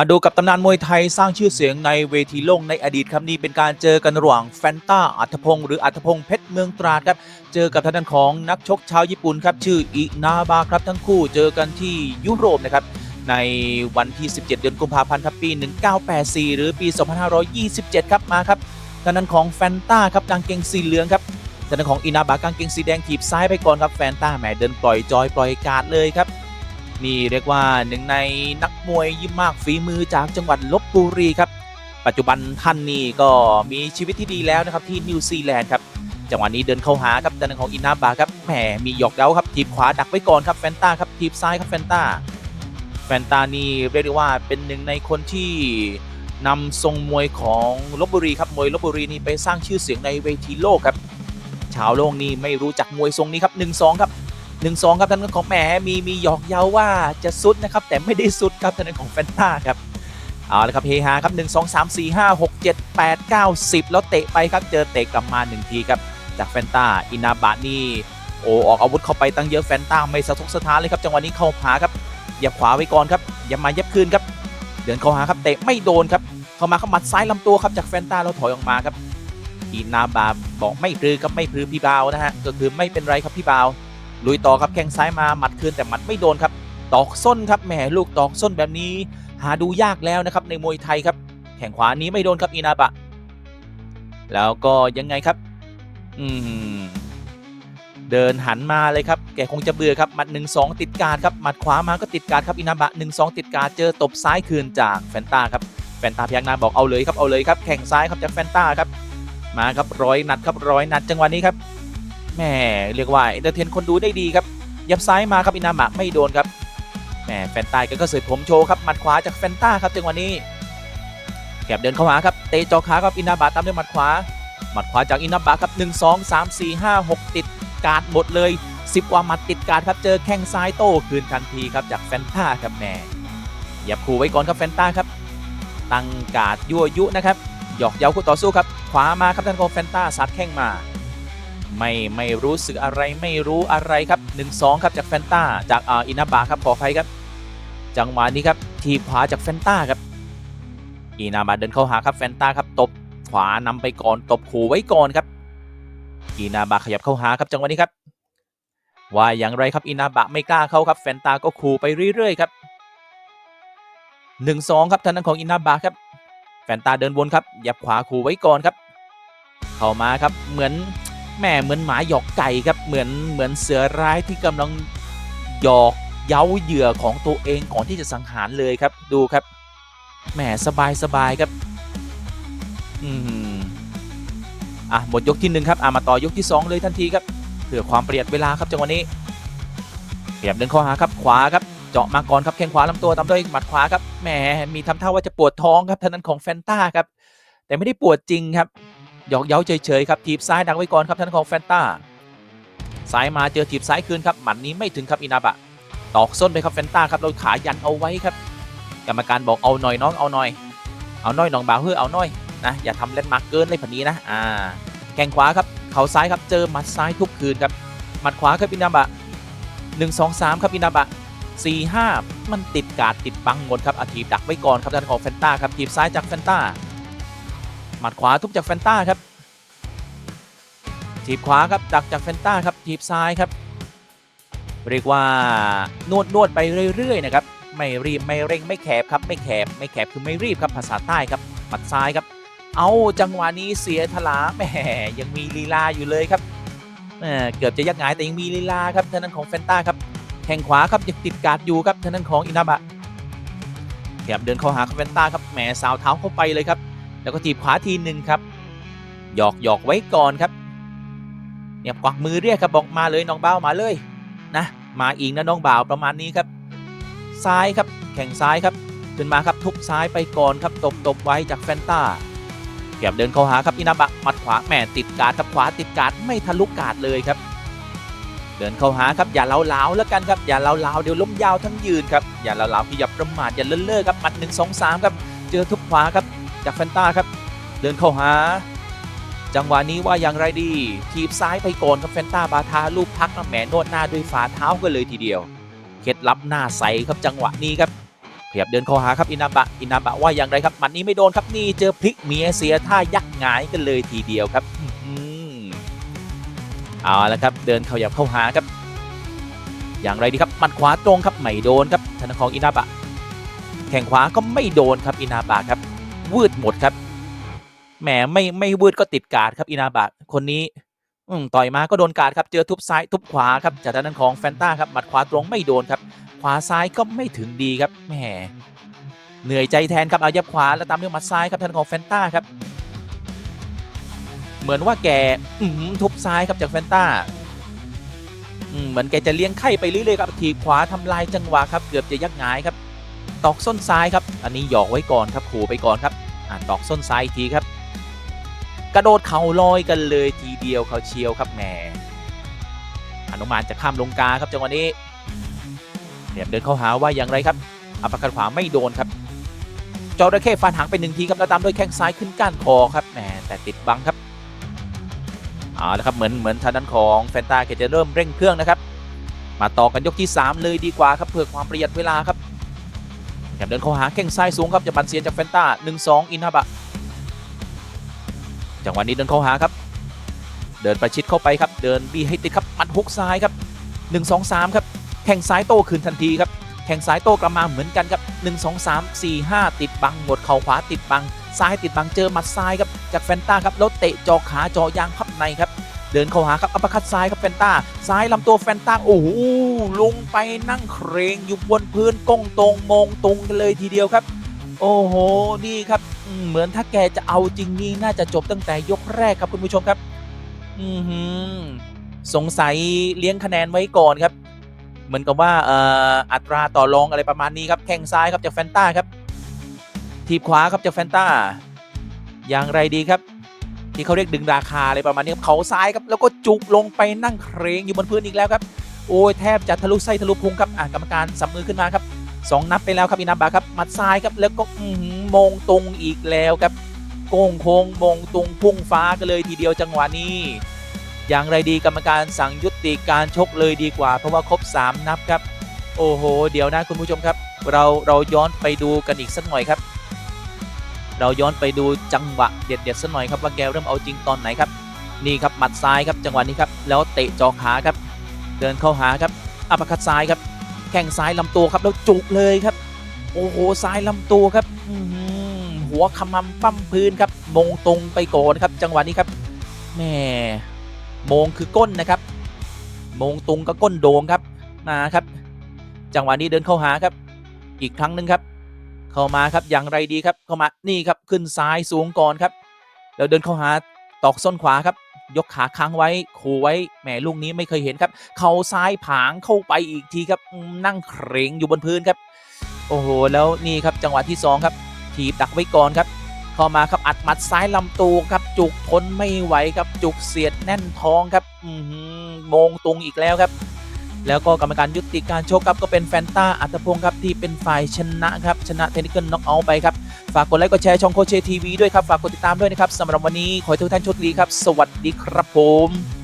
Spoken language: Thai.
มาดูกับตำนานมวยไทยสร้างชื่อเสียงในเวทีโลกในอดีตครับนี่เป็นการเจอกันระหว่างแฟนต้าอัธพงศ์หรืออัธพงศ์เพชรเมืองตราดครับ เจอกับทางด้านของนักชกชาวญี่ปุ่นครับ ชื่ออินาบาครับทั้งคู่เจอกันที่ยุโรปนะครับ ในวันที่ 17 เดือนกุมภาพันธ์ครับปี 1984 หรือปี 2527 ครับมาครับทางด้านของแฟนต้าครับกางเกงสีเหลืองครับทางด้านของอินาบากางเกงสีแดงถีบซ้ายไปก่อนครับแฟนต้าแหมเดินปล่อยจอยปล่อยการดเลยครับ นี่เรียกว่าหนึ่งในนักมวยยิ้มมากฝีมือจากจังหวัดลบบุรีครับ ปัจจุบันท่านนี่ก็มีชีวิตที่ดีแล้วนะครับที่นิวซีแลนด์ครับจังหวะนี้เดินเข้าหาครับด้านของอินาบาครับแหมมีหยอกเย้าครับทีบขวาดักไว้ก่อนครับแฟนตาครับทีบซ้ายครับแฟนตาแฟนตานี่เรียกได้ว่าเป็นหนึ่งในคนที่นำทรงมวยของลบบุรีครับมวยลบบุรีนี่ไปสร้างชื่อเสียงในเวทีโลกครับชาวโลกนี่ไม่รู้จักมวยทรงนี้ครับ1-2ครับ หนึ่งสองครับทางด้านของแหมมีมีหยอกเย้าว่าจะสุดนะครับแต่ไม่ได้สุดครับทางด้านของแฟนตาครับเอาละครับเฮฮาครับ 1 2 3 4 5 6 7 8 9 10 แล้วเตะไปครับเจอเตะกลับมา 1 ทีครับจากแฟนตาอินาบะนี่โอออกอาวุธเข้าไปตั้งเยอะแฟนตาไม่สะทกสะท้านเลยครับจังหวะนี้เข้าหาครับยับขวาไว้ก่อนครับอย่ามาย็บคืนครับเดินเข้าหาครับเตะไม่โดนครับเข้ามาเขาหมัดซ้ายลำตัวครับจากแฟนตาแล้วถอยออกมาครับอินาบะบอกไม่พลือครับไม่พลือพี่บาวนะฮะก็คือไม่เป็นไรครับพี่บาว ลุยต่อครับแข้งซ้ายมาหมัดคืนแต่หมัดไม่โดนครับ ตอกส้นครับแหมลูกตอกส้นแบบนี้ หาดูยากแล้วนะครับในมวยไทยครับ แข่งขวานี้ไม่โดนครับอินาบะ แล้วก็ยังไงครับ อืมเดินหันมาเลยครับแกคงจะเบื่อครับหมัด 1 2 ติดการครับหมัดขวามาก็ติดการครับอินาบะ 1 2 ติดการเจอตบซ้ายคืนจากแฟนตาครับแฟนตาพยักหน้าบอกเอาเลยครับเอาเลยครับแข่งซ้ายครับจากแฟนตาครับมาครับร้อยนัดครับร้อยนัดจังหวะนี้ครับ แหมเรียกว่าเอนเตอร์เทนคนดูได้ดีครับ ยับซ้ายมาครับอินามะไม่โดนครับแหมแฟนตายก็เสยผมโชว์ครับหมัดขวาจากแฟนต้าครับจังหวะนี้แกบเดินเข้าหาครับเตะจอขาครับอินาบะตามด้วยหมัดขวาหมัดขวาจากอินาบะครับ 1 2 3 4 5 6 ติดการดหมดเลย 10กว่าหมัดติดการดครับเจอแข้งซ้ายโต้คืนทันทีครับจากแฟนต้าครับแหมอย่าขู่ไว้ก่อนครับแฟนต้าครับตั้งการดยั่วยุนะครับหยอกเย้าคู่ต่อสู้ครับขวามาครับท่านของแฟนต้าซัดแข้งมา ไม่ไม่รู้สึกอะไรไม่รู้อะไรครับ 1-2 ครับจากแฟนตาจากอ่าอินาบาครับขออภัยครับ จังหวะนี้ครับทีขวาจากแฟนตาครับอินาบาเดินเข้าหาครับแฟนตาครับตบขวานำไปก่อนตบขู่ไว้ก่อนครับอินาบาขยับเข้าหาครับจังหวะนี้ครับ ว่าอย่างไรครับอินาบะไม่กล้าเข้าครับแฟนตาก็ขู่ไปเรื่อยๆครับ1-2ครับทางด้านของอินาบะครับ แฟนตาเดินวนครับหยับขวาขู่ไว้ก่อนครับ เข้ามาครับเหมือน แหม่เหมือนหมาหยอกไก่ครับเหมือนเหมือนเสือร้ายที่กำลังหยอกเย้าเหยื่อของตัวเองก่อนที่จะสังหารเลยครับดูครับแหมสบายสบายครับอืมอะหมดยกที่หนึ่งครับอะมาต่อยกที่สองเลยทันทีครับเพื่อความประหยัดเวลาครับจังหวะนี้เปียบเดินเข้าหาครับขวาครับเจาะมาก่อนครับแข้งขวาลำตัวตามด้วยหมัดขวาครับแหมมีทำท่าว่าจะปวดท้องครับทางนั้นของแฟนต้าครับแต่ไม่ได้ปวดจริงครับ หยอกเย้าเฉยๆครับทีบซ้ายดักไว้ก่อนครับท่านของแฟนตาซ้ายมาเจอทีบซ้ายคืนครับหมัดนี้ไม่ถึงครับอินาบะตอกส้นไปครับแฟนตาครับเราขายันเอาไว้ครับ กรรมการบอกเอาหน่อยน้องเอาหน่อย เอาหน่อยน้องบ่าวเฮ้อเอาหน่อยนะอย่าทำเล่นมาร์กเกินเลยผันนี้นะอ่าแข้งขวาครับเข่าซ้ายครับเจอหมัดซ้ายทุบคืนครับหมัดขวาครับอินาบะหนึ่งสองสามครับอินาบะสี่ห้ามันติดกาดติดบังหมดครับอาทีบดักไว้ก่อนครับท่านของแฟนตาครับทีบซ้ายจากแฟนตา หมัดขวาทุบจากแฟนต้าครับทีบขวาครับดักจากแฟนต้าครับทีบซ้ายครับเรียกว่านวดนวดไปเรื่อยๆนะครับไม่รีบไม่เร่งไม่แคบครับไม่แคบไม่แคบคือไม่รีบครับภาษาใต้ครับหมัดซ้ายครับ เอาจังหวะนี้เสียทลาแหมยังมีลีลาอยู่เลยครับเเกือบจะยักหงายแต่ยังมีลีลาครับทางนั้นของแฟนต้าครับแข้งขวาครับยังติดการ์ดอยู่ครับทางนั้นของอินาบะแถบเดินเข้าหาแฟนต้าครับแหมสาวเท้าเข้าไปเลยครับ แล้วก็ทีบขวาทีหนึ่งครับหยอกหยอกไว้ก่อนครับเนี่ยกวักมือเรียกครับบอกมาเลยน้องบ่าวมาเลยนะมาอีกนะน้องบ่าวประมาณนี้ครับ ซ้ายครับแข่งซ้ายครับขึ้นมาครับทุบซ้ายไปก่อนครับตบตบไว้จากแฟนตาเก็บเดินเข้าหาครับอินาบะหมัดขวาแหม่ติดการดครับขวาติดการดไม่ทะลุการดเลยครับ เดินเข้าหาครับอย่าเล้าเล้าแล้วกันครับอย่าเล้าเล้าเดี๋ยวล้มยาวทั้งยืนครับอย่าเล้าเล้าอย่าประมาทอย่าเลื่อนเล่อครับหมัดหนึ่งสองสามครับเจอทุบขวาครับ จากแฟนตาครับ เดินเข้าหา จังหวะนี้ว่าอย่างไรดี ทีบซ้ายไปก่อนครับแฟนตาบาทาลูกพักน้ำแหมนวดหน้าด้วยฝ่าเท้ากันเลยทีเดียว เคล็ดลับหน้าใสครับจังหวะนี้ครับขยับเดินเข้าหาครับอินาบะอินาบะว่าอย่างไรครับหมัดนี้ไม่โดนครับนี่เจอพลิกเมียเสียท่ายักหงายกันเลยทีเดียวครับอื้อหือเอาละครับ เดินเข้าหยับเข้าหาครับ อย่างไรดีครับมัดขวาตรงครับไม่โดนครับทางด้านของอินาบะแข่งขวาก็ไม่โดนครับอินาบะครับ วืดหมดครับแหมไม่ไม่วืดก็ติดการ์ดครับอินาบะคนนี้อืมต่อยมาก็โดนการดครับเจอทุบซ้ายทุบขวาครับจากด้านของแฟนต้าครับหมัดขวาตรงไม่โดนครับ ขวาซ้ายก็ไม่ถึงดีครับแหมเหนื่อยใจแทนครับเอายับขวาแล้วตามด้วยหมัดซ้ายครับทางของแฟนต้าครับ เหมือนว่าแกอืมทุบซ้ายครับจากแฟนต้าเหมือนแกจะเลี้ยงไข่ไปเรื่อยๆครับทีขวาทำลายจังหวะครับ เกือบจะยักหงายครับ ตอกส้นซ้ายครับ อันนี้หยอกไว้ก่อนครับขู่ไปก่อนครับอ่าตอกส้นซ้ายอีกทีครับ กระโดดเข่าลอยกันเลยทีเดียวเขาเชียวครับแหมอนุมานจะข้ามลงกาครับจังหวะนี้เนี่ยเดินเข้าหาว่าอย่างไรครับอัปคัดขวาไม่โดนครับจอระเข้ฟันหางไปหนึ่งทีครับแล้วตามด้วยแข้งซ้ายขึ้นก้านคอครับแหมแต่ติดบังครับเอาละครับเหมือนเหมือนทางด้านของแฟนตาเกจะเริ่มเร่งเครื่องนะครับ มาต่อกันยกที่ 3 เลยดีกว่าครับเพื่อความประหยัดเวลาครับ แถมเดินเข้าหาแข้งซ้ายสูงครับจะปันเสียจากแฟนตา1-2 อินฮาบะจังหวะนี้เดินเข้าหาครับ เดินประชิดเข้าไปครับ เดินบีให้ติดครับมัดฮุกซ้ายครับ 1 2 3 ครับ แข่งซ้ายโต้คืนทันทีครับ แข่งซ้ายโต้กลับมาเหมือนกันครับ 1 2 3 4 5 ติดบังหมดเข่าขวาติดบัง ซ้ายติดบังเจอหมัดซ้ายครับ จากแฟนต้าครับ แล้วเตะจอขาจอยางพับในครับ เดินเข้าหาครับอัปคัดซ้ายครับแฟนต้าซ้ายลำตัวแฟนต้าโอ้โหลงไปนั่งเครงอยู่บนพื้นก้งตรงมงตรงกันเลยทีเดียวครับ โอ้โหนี่ครับเหมือนถ้าแกจะเอาจริงนี่น่าจะจบตั้งแต่ยกแรกครับคุณผู้ชมครับ อือหือสงสัยเลี้ยงคะแนนไว้ก่อนครับ เหมือนกับว่าอัตราต่อรองอะไรประมาณนี้ครับแข้งซ้ายครับจากแฟนต้าครับทีบขวาครับจากแฟนต้าอย่างไรดีครับ ที่เขาเรียกดึงราคาอะไรประมาณนี้ครับเขาซ้ายครับแล้วก็จุกลงไปนั่งเครงอยู่บนพื้นอีกแล้วครับโอ้ยแทบจะทะลุไส้ทะลุพุงครับอ่ากรรมการสับมือขึ้นมาครับสองนับไปแล้วครับอินาบะครับมัดซ้ายครับแล้วก็อื้อหือมงตรงอีกแล้วครับโก้งโค้งมงตรงพุ่งฟ้ากันเลยทีเดียวจังหวะนี้ อย่างไรดีกรรมการสั่งยุติการชกเลยดีกว่า เพราะว่าครบ 3 นับครับ โอ้โห เดี๋ยวนะคุณผู้ชมครับ เราเราย้อนไปดูกันอีกสักหน่อยครับ เราย้อนไปดูจังหวะเด็ดๆสักหน่อยครับว่าแกเริ่มเอาจริงตอนไหนครับนี่ครับหมัดซ้ายครับจังหวะนี้ครับแล้วเตะจอขาครับ เดินเข้าหาครับอัปคัดซ้ายครับแข้งซ้ายลำตัวครับแล้วจุกเลยครับ โอ้โหซ้ายลำตัวครับอื้อหือหัวขมำปั้มพื้นครับมงตรงไปก่อนครับ จังหวะนี้ครับแหม่มงคือก้นนะครับมงตรงกับก้นโด่งครับมาครับ จังหวะนี้เดินเข้าหาครับ อีกครั้งหนึ่งครับ เข้ามาครับอย่างไรดีครับเข้ามานี่ครับขึ้นซ้ายสูงก่อนครับ แล้วเดินเข้าหาตอกส้นขวาครับ ยกขาค้างไว้ขู่ไว้แหมลูกนี้ไม่เคยเห็นครับ เข่าซ้ายผางเข้าไปอีกทีครับนั่งเครงอยู่บนพื้นครับ โอ้โหแล้วนี่ครับจังหวะที่2ครับถีบดักไว้ก่อนครับเข้ามาครับอัดหมัดซ้ายลำตัวครับ จุกทนไม่ไหวครับ จุกเสียดแน่นท้องครับอือหือโมงตรงอีกแล้วครับ แล้วก็กรรมการยุติการโชกครับก็เป็นแฟนตาอัตพงศ์ครับที่เป็นฝ่ายชนะครับชนะเทนนิคเกิลน็อกเอาท์ไปครับฝากกดไลค์กดแชร์ช่องโคชเชทีวีด้วยครับฝากกดติดตามด้วยนะครับสำหรับวันนี้ขอให้ทุกท่านโชคดีครับ สวัสดีครับผม